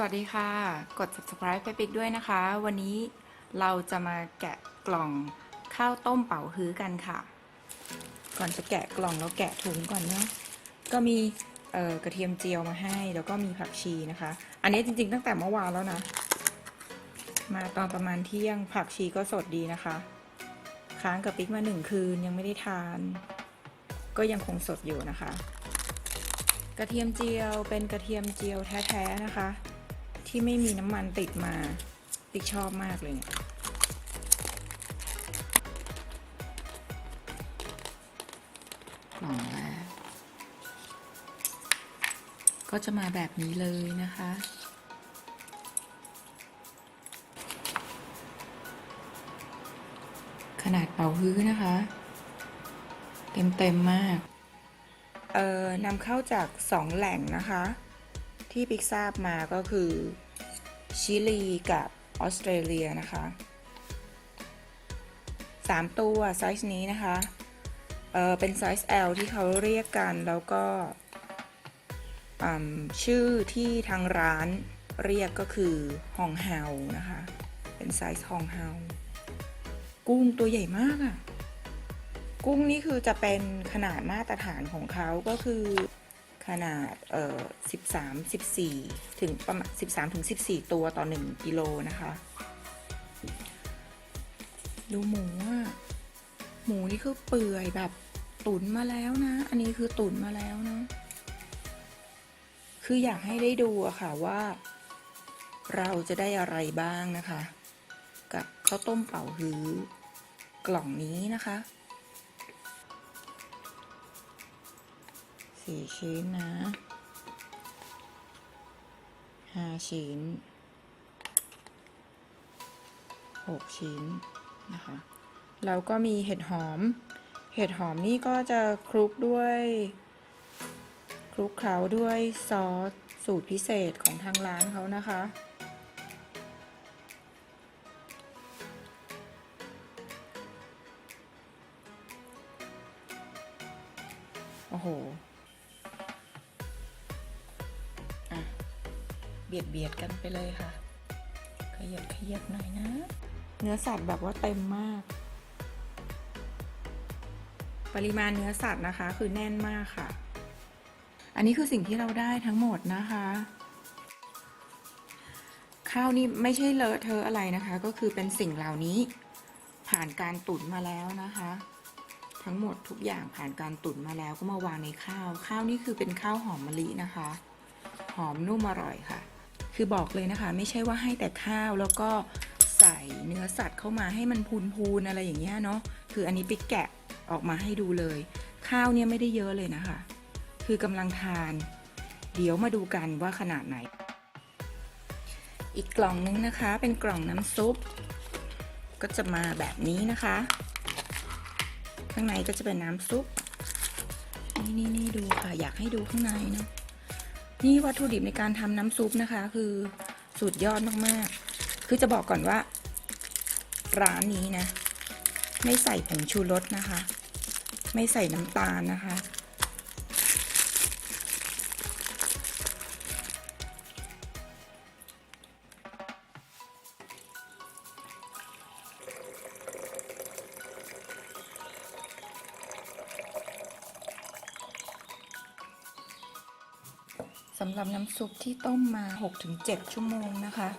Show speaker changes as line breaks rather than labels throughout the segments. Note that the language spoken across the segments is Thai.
สวัสดีค่ะ กด subscribe ไปปิกด้วยนะคะ วันนี้เราจะมาแกะกล่องข้าวต้มเป่าฮื้อกันค่ะ ก่อนจะแกะกล่องเราแกะถุงก่อนเนาะ ก็มีกระเทียมเจียวมาให้ แล้วก็มีผักชีนะคะ อันนี้จริงๆตั้งแต่เมื่อวานแล้วนะ มาตอนประมาณเที่ยงผักชีก็สดดีนะคะ ค้างกับปิ๊กมาหนึ่งคืนยังไม่ได้ทาน ก็ยังคงสดอยู่นะคะ กระเทียมเจียวเป็นกระเทียมเจียวแท้ๆนะคะ ที่ไม่มีน้ำมันติดมาติ๊กชอบมากเลยเนี่ยกล่องแรกก็จะมาแบบนี้เลยนะคะ ขนาดเป่าฮื้อนะคะ เต็มๆมาก เอ่อนำเข้าจากสองแหล่งนะคะ ที่ปิกทราบมาก็คือ ชิลีกับออสเตรเลียนะคะสามตัวไซส์นี้นะคะเออเป็นไซส์ L ที่เขาเรียกกันแล้วก็ชื่อที่ทางร้านเรียกก็คือฮองเฮานะคะ เป็นไซส์ฮองเฮากุ้งตัวใหญ่มากอะ กุ้งนี่คือจะเป็นขนาดมาตรฐานของเขาก็คือ ขนาดเอ่อ13 14 ถึงประมาณ13ถึง14 ตัวต่อ 1 กิโลนะคะ ดูหมูอะหมูนี่คือเปื่อยแบบตุ๋นมาแล้วนะ อันนี้คือตุ๋นมาแล้วนะ คืออยากให้ได้ดูอะค่ะว่า เราจะได้อะไรบ้างนะคะ กับข้าวต้มเป่าฮื้อกล่องนี้นะคะ สี่ชิ้นนะห้าชิ้นหกชิ้นนะคะแล้วก็มีเห็ดหอม เห็ดหอมนี่ก็จะคลุกด้วยคลุกเคล้าด้วยซอสสูตรพิเศษของทางร้านเขานะคะโอ้โห เบียดเบียดกันไปเลยค่ะ ขยับขยับหน่อยนะ เนื้อสัตว์แบบว่าเต็มมาก ปริมาณเนื้อสัตว์นะคะ คือแน่นมากค่ะ อันนี้คือสิ่งที่เราได้ทั้งหมดนะคะข้าวนี่ไม่ใช่เลอะเทอะอะไรนะคะ ก็คือเป็นสิ่งเหล่านี้ผ่านการตุ๋นมาแล้วนะคะ ทั้งหมดทุกอย่างผ่านการตุ๋นมาแล้วก็มาวางในข้าว ข้าวนี่คือเป็นข้าวหอมมะลินะคะ หอมนุ่มอร่อยค่ะ คือบอกเลยนะคะ ไม่ใช่ว่าให้แต่ข้าวแล้วก็ใส่เนื้อสัตว์เข้ามาให้มันพูนๆอะไรอย่างเงี้ยเนาะคืออันนี้ไปแกะออกมาให้ดูเลย ข้าวเนี่ยไม่ได้เยอะเลยนะคะ คือกำลังทาน เดี๋ยวมาดูกันว่าขนาดไหน อีกกล่องนึงนะคะ เป็นกล่องน้ำซุป ก็จะมาแบบนี้นะคะ ข้างในก็จะเป็นน้ำซุปนี่นี่นี่ดูค่ะ อยากให้ดูข้างในเนาะ นี่วัตถุดิบในการทำน้ำซุปนะคะ คือสุดยอดมากๆ คือจะบอกก่อนว่า ร้านนี้นะ ไม่ใส่ผงชูรสนะคะ ไม่ใส่น้ำตาลนะคะ สำหรับน้ำซุปที่ต้มมา 6-7 ชั่วโมงนะคะ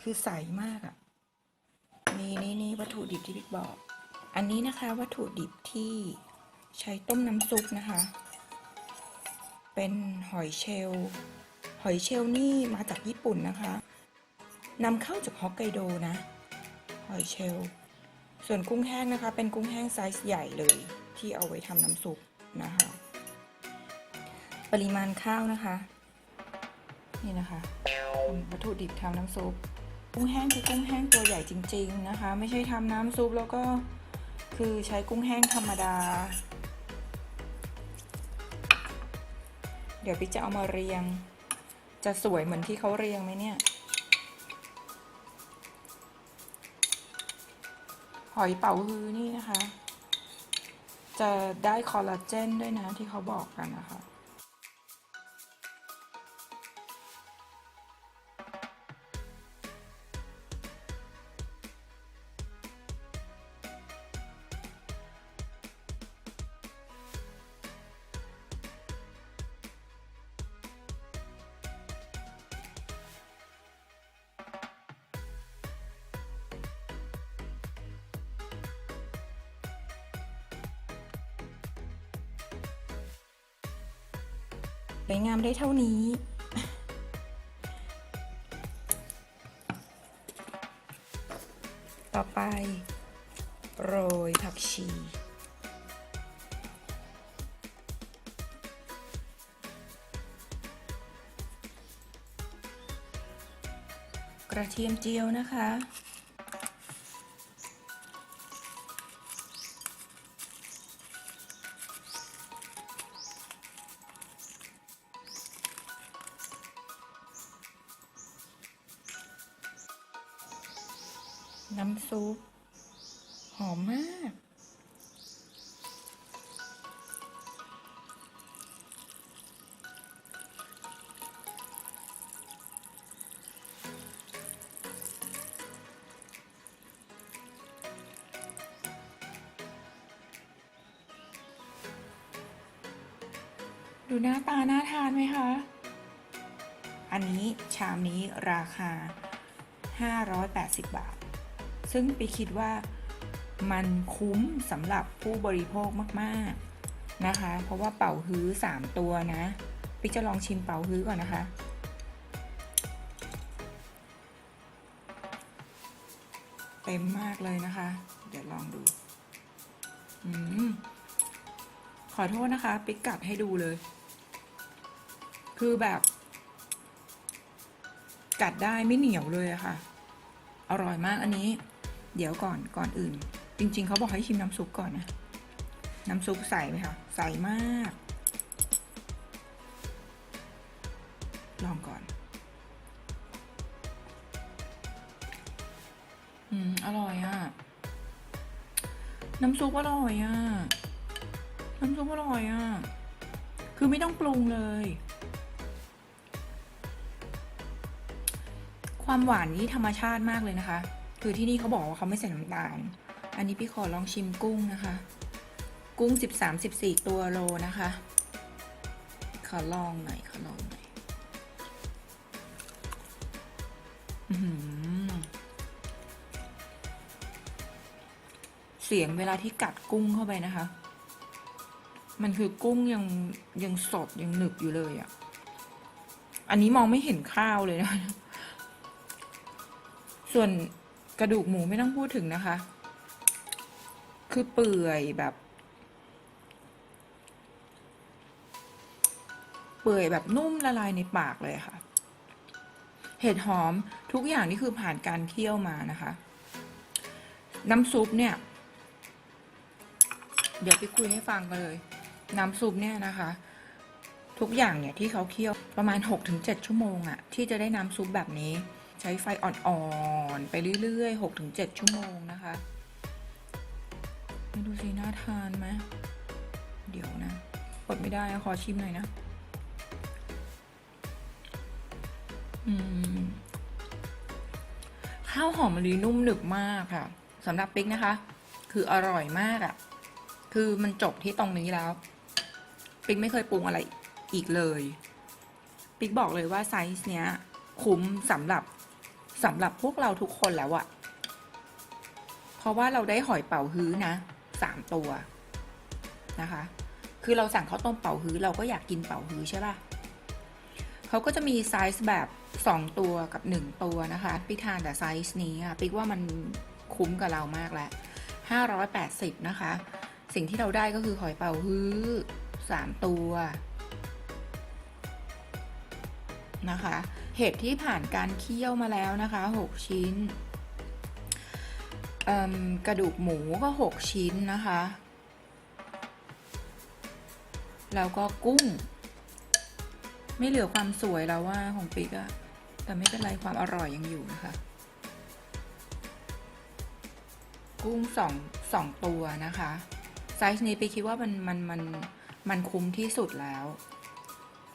คือใสมากอะ่ะนี่นี่นี่วัตถุดิบที่บิ๊กบอก อันนี้นะคะวัตถุดิบที่ใช้ต้มน้ำซุปนะคะ เป็นหอยเชลล์หอยเชลล์นี่มาจากญี่ปุ่นนะคะนำเข้าจากฮอกไกโดนะ หอยเชลล์ส่วนกุ้งแห้งนะคะ เป็นกุ้งแห้งไซส์ใหญ่เลยที่เอาไว้ทำน้ำซุปนะคะ ปริมาณข้าวนะคะ นี่นะคะวัตถุดิบทำน้ำซุปกุ้งแห้งคือกุ้งแห้งตัวใหญ่จริง ๆนะคะ ไม่ใช่ทำน้ำซุปแล้วก็คือใช้กุ้งแห้งธรรมดา เดี๋ยวพี่จะเอามาเรียง จะสวยเหมือนที่เขาเรียงไหมเนี่ย หอยเป๋าฮือนี่นะคะ จะได้คอลลาเจนด้วยนะที่เขาบอกกันนะคะ วยงามได้เท่านี้ ต่อไป โรยผักชีกระเทียมเจียวนะคะ น้ำซุป หอมมาก ดูหน้าตาน่าทานไหมคะ อันนี้ชามนี้ราคา 580 บาท ซึ่งปีคิดว่ามันคุ้มสำหรับผู้บริโภคมาก ๆ นะคะ เพราะว่าเป่าฮื้อ 3 ตัวนะปีจะลองชิมเป่าฮื้อก่อนนะคะ เต็มมากเลยนะคะ เดี๋ยวลองดูอืมขอโทษนะคะ ปิ๊กกัดให้ดูเลย คือแบบ กัดได้ไม่เหนียวเลยอะค่ะ อร่อยมากอันนี้ เดี๋ยวก่อนก่อนอื่น จริง ๆเขาบอกให้ชิมน้ำซุปก่อนนะ น้ำซุปใส่ไหมคะใส่มาก ลองก่อน อืม อร่อยอะน้ำซุปอร่อยอะน้ำซุปอร่อยอะคือไม่ต้องปรุงเลย ความหวานนี่ธรรมชาติมากเลยนะคะ คือที่นี่เขาบอกว่าเขาไม่ใส่น้ำตาล อันนี้พี่ขอลองชิมกุ้งนะคะ กุ้ง 13 14 ตัวโลนะคะ ขอลองหน่อยขอลองหน่อยเสียงเวลาที่กัดกุ้งเข้าไปนะคะ มันคือกุ้งยังยังสดยังหนึบอยู่เลยอะ่ะ อันนี้มองไม่เห็นข้าวเลยนะ ส่วน กระดูกหมูไม่ต้องพูดถึงนะคะ คือเปื่อยแบบ เปื่อยแบบนุ่มละลายในปากเลยค่ะ เห็ดหอมทุกอย่างนี่คือผ่านการเคี่ยวมานะคะ น้ำซุปเนี่ย เดี๋ยวไปคุยให้ฟังกันเลย น้ำซุปเนี่ยนะคะทุกอย่างเนี่ยที่เขาเคี่ยวประมาณ 6-7 ชั่วโมงอะที่จะได้น้ำซุปแบบนี้ ใช้ไฟอ่อนๆ ไปเรื่อยๆ6-7ชั่วโมงนะคะมาดูสิน่าทานไหมเดี๋ยวนะอดไม่ได้ขอชิมหน่อยนะ อืม ข้าวหอมมะลินุ่มหนึบมากค่ะสำหรับปิ๊กนะคะ คืออร่อยมากอะ่ะ คือมันจบที่ตรงนี้แล้ว ปิ๊กไม่เคยปรุงอะไรอีกเลย ปิ๊กบอกเลยว่าไซส์เนี้ย คุ้มสำหรับ สำหรับพวกเราทุกคนแล้วอะเพราะว่าเราได้หอยเป๋าฮื้อนะสามตัวนะคะ คือเราสั่งข้าวต้มเป๋าฮื้อเราก็อยากกินเป๋าฮื้อใช่ป่ะเขาก็จะมีไซส์แบบสองตัวกับหนึ่งตัวนะคะปิ๊กทานแต่ไซส์นี้อะปิ๊กว่ามันคุ้มกับเรามากแล้วห้าร้อยแปดสิบนะคะ สิ่งที่เราได้ก็คือหอยเป๋าฮื้อสามตัวนะคะ เห็ดที่ผ่านการเคี่ยวมาแล้วนะคะ 6 ชิ้น กระดูกหมูก็ 6 ชิ้นนะคะ แล้วก็กุ้ง ไม่เหลือความสวยแล้วว่าของปิ๊กอะแต่ไม่เป็นไรความอร่อยยังอยู่นะคะ กุ้งสองสองตัวนะคะไซส์นี้ไปคิดว่ามันมันมันมันคุ้มที่สุดแล้ว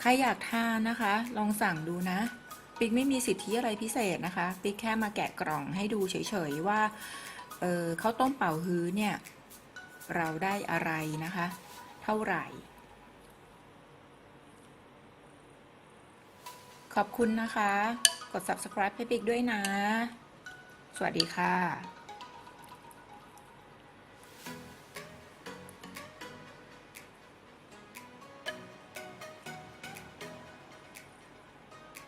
ใครอยากทานนะคะ ลองสั่งดูนะ ปิ๊กไม่มีสิทธิอะไรพิเศษนะคะ ปิ๊กแค่มาแกะกล่องให้ดูเฉยๆว่าเออข้าวต้มเป่าฮื้อเนี่ย เราได้อะไรนะคะ เท่าไหร่ ขอบคุณนะคะ กด subscribe ให้ปิ๊กด้วยนะ สวัสดีค่ะ